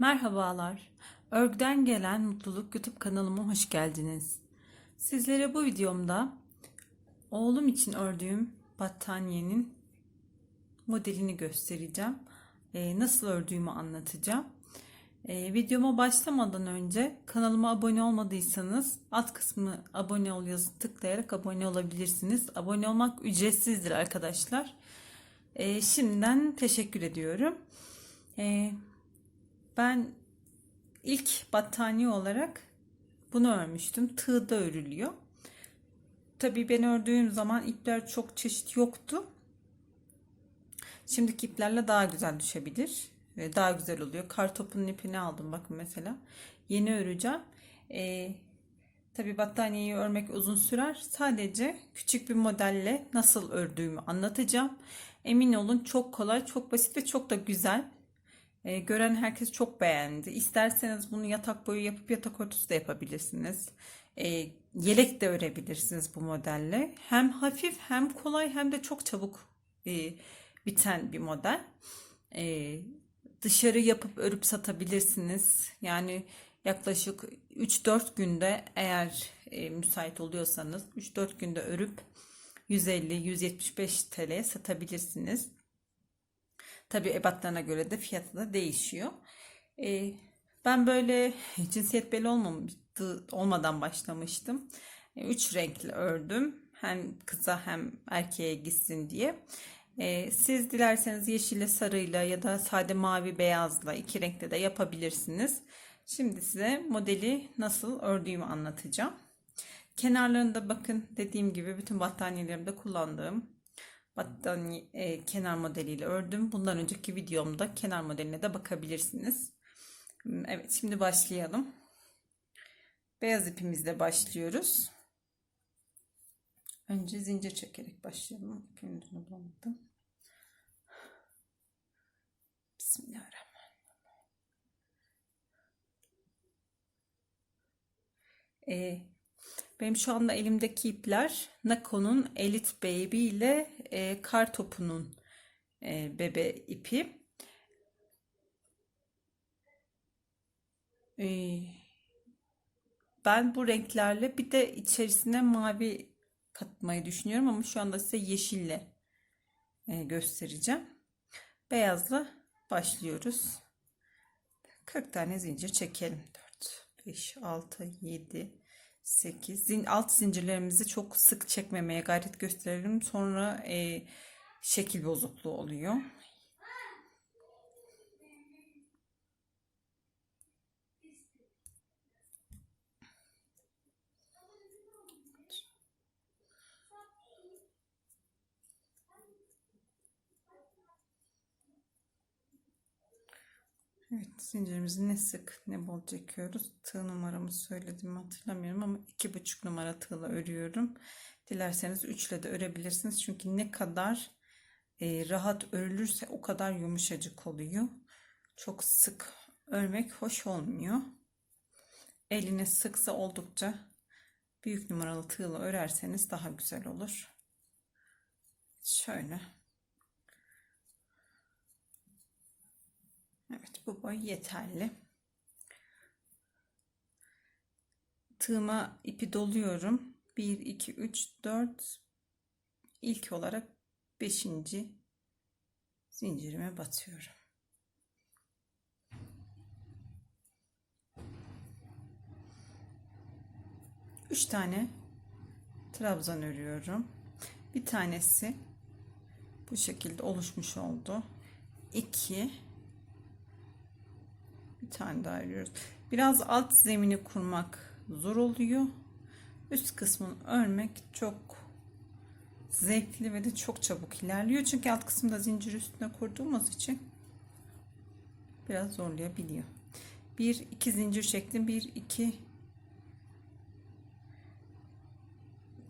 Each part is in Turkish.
Merhabalar. Örgüden gelen Mutluluk YouTube kanalıma hoş geldiniz. Sizlere bu videomda oğlum için ördüğüm battaniyenin modelini göstereceğim. Ee, nasıl ördüğümü anlatacağım. Ee, videoma başlamadan önce kanalıma abone olmadıysanız alt kısmı abone ol yazı tıklayarak abone olabilirsiniz. Abone olmak ücretsizdir arkadaşlar. Ee, şimdiden teşekkür ediyorum. Ee, ben ilk battaniye olarak bunu örmüştüm. Tığda örülüyor. Tabii ben ördüğüm zaman ipler çok çeşit yoktu. Şimdiki iplerle daha güzel düşebilir. Ve Daha güzel oluyor. Kar topunun ipini aldım bakın mesela. Yeni öreceğim. Ee, tabii battaniyeyi örmek uzun sürer. Sadece küçük bir modelle nasıl ördüğümü anlatacağım. Emin olun çok kolay, çok basit ve çok da güzel. E, gören herkes çok beğendi. İsterseniz bunu yatak boyu yapıp yatak örtüsü de yapabilirsiniz. E, yelek de örebilirsiniz bu modelle. Hem hafif hem kolay hem de çok çabuk e, biten bir model. E, dışarı yapıp örüp satabilirsiniz. Yani yaklaşık 3-4 günde eğer e, müsait oluyorsanız 3-4 günde örüp 150-175 TL satabilirsiniz. Tabii ebatlarına göre de fiyatı da değişiyor. Ee, ben böyle cinsiyet belli olmamıştı, olmadan başlamıştım. Ee, üç renkli ördüm. Hem kıza hem erkeğe gitsin diye. Ee, siz dilerseniz yeşille sarıyla ya da sade mavi beyazla iki renkte de yapabilirsiniz. Şimdi size modeli nasıl ördüğümü anlatacağım. Kenarlarında bakın dediğim gibi bütün battaniyelerimde kullandığım battaniye e, kenar modeliyle ördüm. Bundan önceki videomda kenar modeline de bakabilirsiniz. Hmm, Evet şimdi başlayalım. Beyaz ipimizle başlıyoruz. Önce zincir çekerek başlayalım. İpimin ucunu bulamadım. Bismillahirrahmanirrahim. Ee, benim şu anda elimdeki ipler Nako'nun Elite Baby ile e, kar topunun e, bebe ipi. E, ben bu renklerle bir de içerisine mavi katmayı düşünüyorum ama şu anda size yeşille e, göstereceğim. Beyazla başlıyoruz. 40 tane zincir çekelim. 4, 5, 6, 7, 8. Zin, alt zincirlerimizi çok sık çekmemeye gayret gösterelim. Sonra e, şekil bozukluğu oluyor. Evet, zincirimizi ne sık ne bol çekiyoruz. Tığ numaramı söyledim hatırlamıyorum ama iki buçuk numara tığla örüyorum. Dilerseniz üçle de örebilirsiniz. Çünkü ne kadar e, rahat örülürse o kadar yumuşacık oluyor. Çok sık örmek hoş olmuyor. Eline sıksa oldukça büyük numaralı tığla örerseniz daha güzel olur. Şöyle. Evet bu boy yeterli. Tığıma ipi doluyorum. 1, 2, 3, 4 ilk olarak 5. zincirime batıyorum. Üç tane trabzan örüyorum. Bir tanesi bu şekilde oluşmuş oldu. 2 bir tane daha örüyoruz. Biraz alt zemini kurmak zor oluyor. Üst kısmını örmek çok zevkli ve de çok çabuk ilerliyor. Çünkü alt kısımda zincir üstüne kurduğumuz için biraz zorlayabiliyor. Bir iki zincir çektim. Bir iki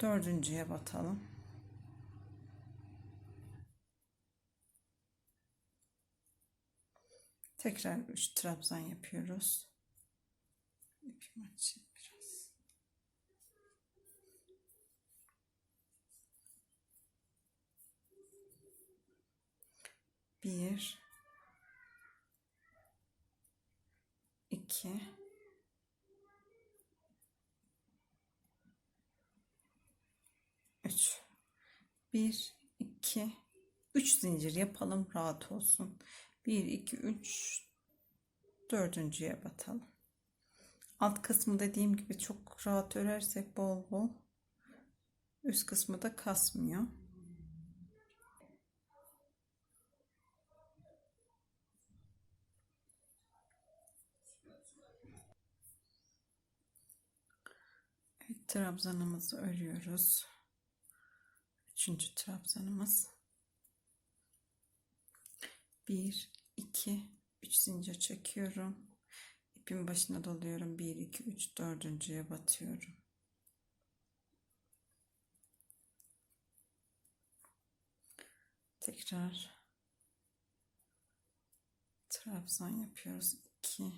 dördüncüye batalım. Tekrar 3 trabzan yapıyoruz. İpimi açayım biraz. Bir. 2 3 1 2 3 zincir yapalım rahat olsun 1 2 3 dördüncüye batalım alt kısmı dediğim gibi çok rahat örersek bol bol üst kısmı da kasmıyor Evet, trabzanımızı örüyoruz. Üçüncü trabzanımız. Bir, iki, üç zincir çekiyorum. İpin başına doluyorum. Bir, iki, üç, dördüncüye batıyorum. Tekrar trabzan yapıyoruz. İki,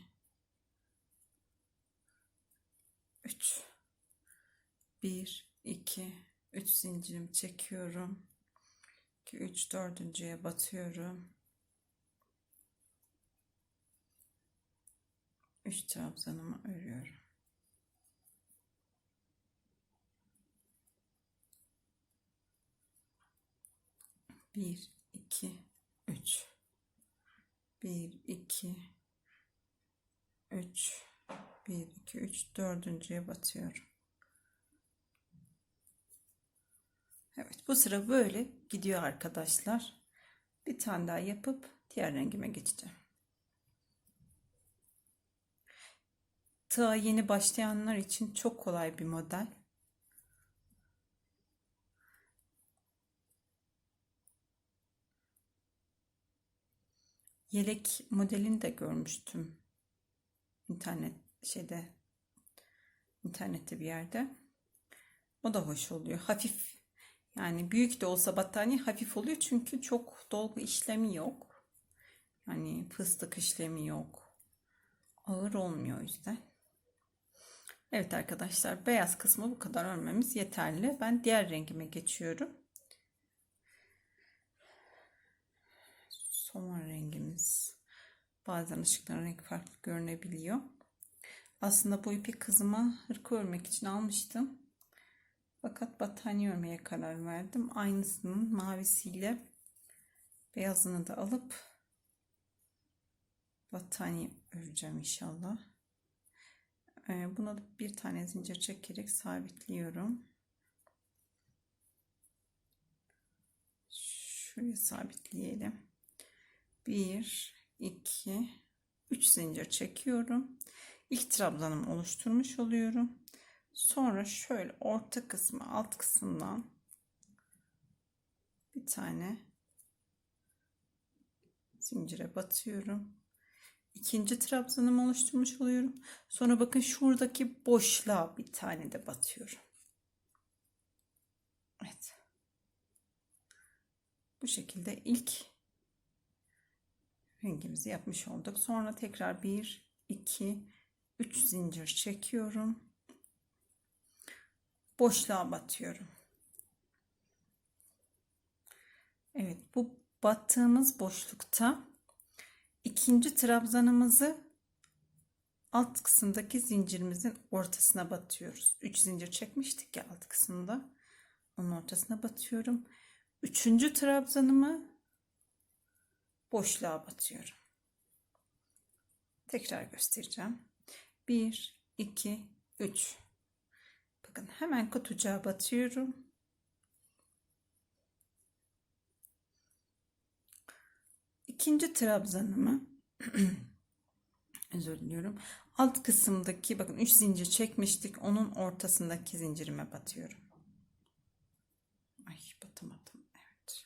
üç, bir, iki, üç zincirimi çekiyorum. 2 3 dördüncüye batıyorum. 3 trabzanımı örüyorum. Bir, iki, üç. Bir, iki, üç. Bir, iki, üç. Dördüncüye batıyorum. Evet bu sıra böyle gidiyor arkadaşlar. Bir tane daha yapıp diğer rengime geçeceğim. Tığa yeni başlayanlar için çok kolay bir model. Yelek modelini de görmüştüm. internet şeyde internette bir yerde. O da hoş oluyor. Hafif yani büyük de olsa battaniye hafif oluyor çünkü çok dolgu işlemi yok. Yani fıstık işlemi yok. Ağır olmuyor o yüzden. Evet arkadaşlar beyaz kısmı bu kadar örmemiz yeterli. Ben diğer rengime geçiyorum. Somon rengimiz. Bazen ışıkların renk farklı görünebiliyor. Aslında bu ipi kızıma hırka örmek için almıştım. Fakat battaniye örmeye karar verdim. Aynısının mavisiyle beyazını da alıp battaniye öreceğim inşallah. Ee, buna bir tane zincir çekerek sabitliyorum. Şuraya sabitleyelim. 1, 2, 3 zincir çekiyorum. İlk trabzanımı oluşturmuş oluyorum. Sonra şöyle orta kısmı alt kısımdan bir tane zincire batıyorum. İkinci trabzanımı oluşturmuş oluyorum. Sonra bakın şuradaki boşluğa bir tane de batıyorum. Evet. Bu şekilde ilk rengimizi yapmış olduk. Sonra tekrar 1, 2, 3 zincir çekiyorum boşluğa batıyorum. Evet bu battığımız boşlukta ikinci trabzanımızı alt kısımdaki zincirimizin ortasına batıyoruz. 3 zincir çekmiştik ya alt kısımda. Onun ortasına batıyorum. Üçüncü trabzanımı boşluğa batıyorum. Tekrar göstereceğim. 1, 2, 3. Bakın hemen kutucuğa batıyorum. İkinci trabzanımı özür diliyorum. Alt kısımdaki bakın 3 zincir çekmiştik. Onun ortasındaki zincirime batıyorum. Ay batamadım. Evet.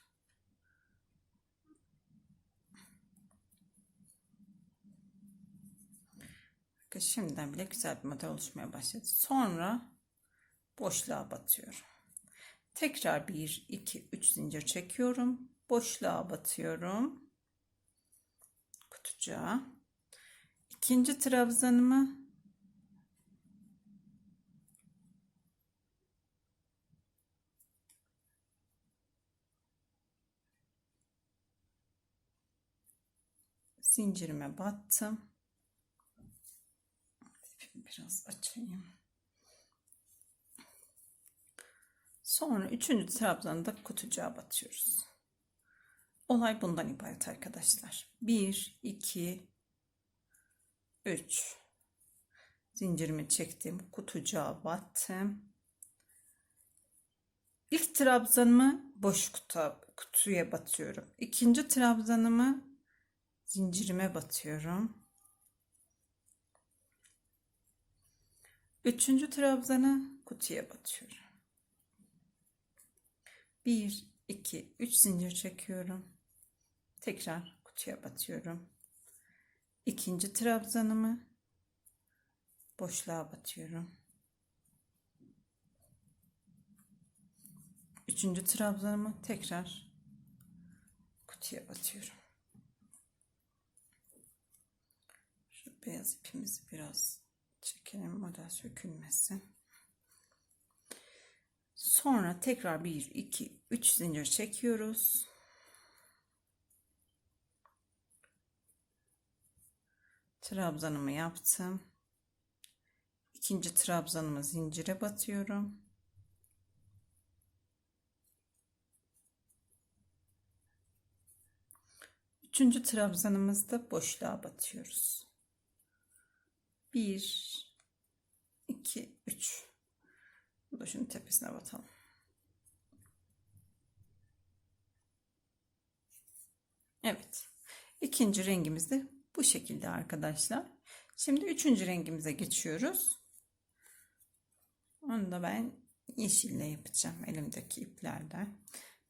Bakın şimdiden bile güzel bir model oluşmaya başladı. Sonra boşluğa batıyorum. Tekrar 1 2 3 zincir çekiyorum. Boşluğa batıyorum. Kutucuğa. İkinci trabzanımı zincirime battım. biraz açayım. Sonra üçüncü trabzanı da kutucuğa batıyoruz. Olay bundan ibaret arkadaşlar. 1, 2, 3. Zincirimi çektim. Kutucuğa battım. İlk trabzanımı boş kutu, kutuya batıyorum. İkinci trabzanımı zincirime batıyorum. Üçüncü trabzanı kutuya batıyorum. 1, 2, 3 zincir çekiyorum. Tekrar kutuya batıyorum. İkinci trabzanımı boşluğa batıyorum. Üçüncü trabzanımı tekrar kutuya batıyorum. Şu beyaz ipimizi biraz çekelim model sökülmesin. Sonra tekrar 1, 2, 3 zincir çekiyoruz. Trabzanımı yaptım. İkinci trabzanımı zincire batıyorum. Üçüncü trabzanımızda boşluğa batıyoruz. 1 2 3 Bu da şunun tepesine batalım. Evet. İkinci rengimiz de bu şekilde arkadaşlar. Şimdi üçüncü rengimize geçiyoruz. Onu da ben yeşille yapacağım elimdeki iplerden.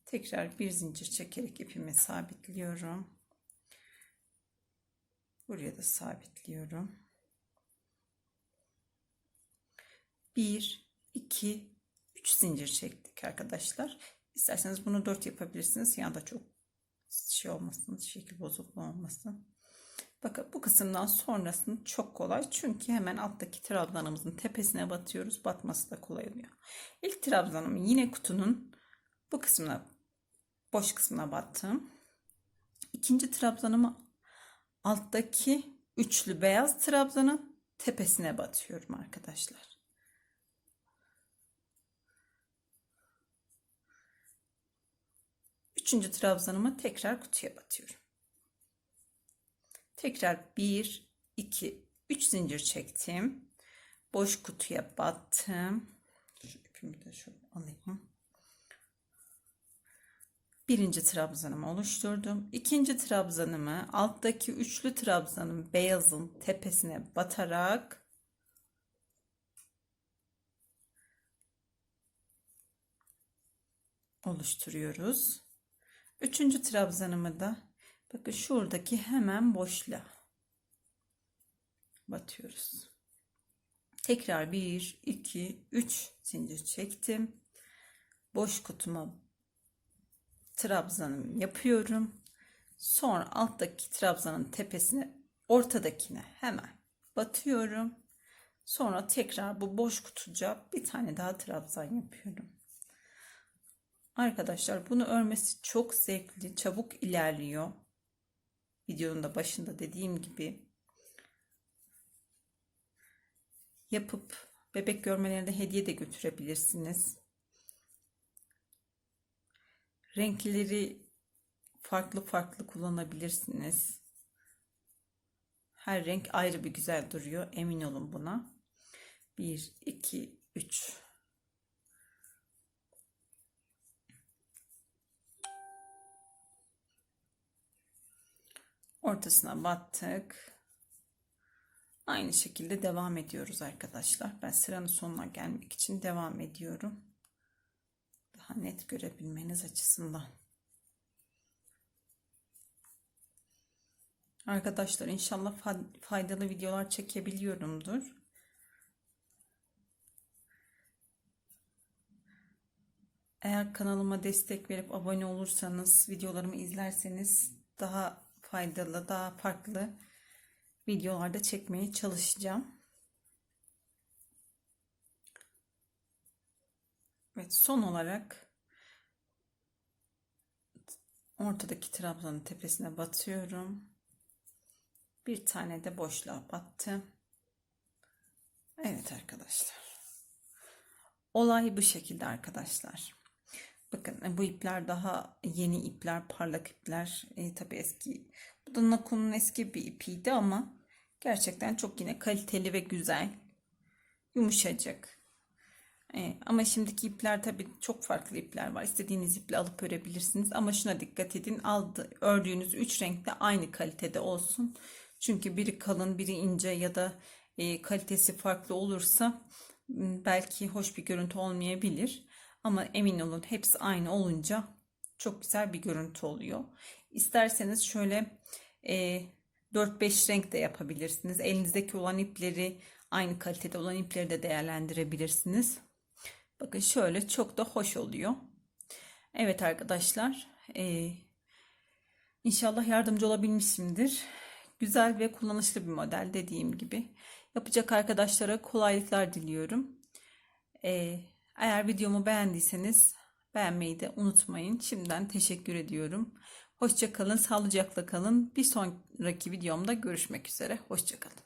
Tekrar bir zincir çekerek ipimi sabitliyorum. Buraya da sabitliyorum. 1 2 3 zincir çektik arkadaşlar. İsterseniz bunu 4 yapabilirsiniz. Ya da çok şey olmasın, şekil bozukluğu olmasın. Bakın bu kısımdan sonrasını çok kolay. Çünkü hemen alttaki trabzanımızın tepesine batıyoruz. Batması da kolay oluyor. İlk trabzanımı yine kutunun bu kısmına boş kısmına battım. İkinci trabzanımı alttaki üçlü beyaz trabzanın tepesine batıyorum arkadaşlar. Üçüncü trabzanımı tekrar kutuya batıyorum. Tekrar 1, 2, 3 zincir çektim. Boş kutuya battım. Şu ipimi de şöyle alayım. Birinci trabzanımı oluşturdum. İkinci trabzanımı alttaki üçlü trabzanın beyazın tepesine batarak oluşturuyoruz. Üçüncü trabzanımı da bakın şuradaki hemen boşluğa batıyoruz. Tekrar 1, 2, 3 zincir çektim. Boş kutuma trabzanımı yapıyorum. Sonra alttaki trabzanın tepesine ortadakine hemen batıyorum. Sonra tekrar bu boş kutuca bir tane daha trabzan yapıyorum. Arkadaşlar bunu örmesi çok zevkli, çabuk ilerliyor. Videonun da başında dediğim gibi yapıp bebek görmelerinde hediye de götürebilirsiniz. Renkleri farklı farklı kullanabilirsiniz. Her renk ayrı bir güzel duruyor. Emin olun buna. 1, 2, 3. Ortasına battık. Aynı şekilde devam ediyoruz arkadaşlar. Ben sıranın sonuna gelmek için devam ediyorum. Daha net görebilmeniz açısından. Arkadaşlar inşallah faydalı videolar çekebiliyorumdur. Eğer kanalıma destek verip abone olursanız, videolarımı izlerseniz daha faydalı, daha farklı videolarda çekmeye çalışacağım. Evet, son olarak ortadaki trabzanın tepesine batıyorum. Bir tane de boşluğa battım. Evet arkadaşlar. Olay bu şekilde arkadaşlar. Bakın e, bu ipler daha yeni ipler, parlak ipler. E, tabii eski. Bu da Naku'nun eski bir ipiydi ama gerçekten çok yine kaliteli ve güzel. Yumuşacık. E, ama şimdiki ipler tabii çok farklı ipler var. İstediğiniz iple alıp örebilirsiniz. Ama şuna dikkat edin. Aldı, ördüğünüz üç renk de aynı kalitede olsun. Çünkü biri kalın, biri ince ya da e, kalitesi farklı olursa belki hoş bir görüntü olmayabilir. Ama emin olun hepsi aynı olunca çok güzel bir görüntü oluyor. İsterseniz şöyle e, 4-5 renk de yapabilirsiniz. Elinizdeki olan ipleri aynı kalitede olan ipleri de değerlendirebilirsiniz. Bakın şöyle çok da hoş oluyor. Evet arkadaşlar. E, inşallah yardımcı olabilmişimdir. Güzel ve kullanışlı bir model dediğim gibi. Yapacak arkadaşlara kolaylıklar diliyorum. E, eğer videomu beğendiyseniz beğenmeyi de unutmayın. Şimdiden teşekkür ediyorum. Hoşça kalın, sağlıcakla kalın. Bir sonraki videomda görüşmek üzere. Hoşça kalın.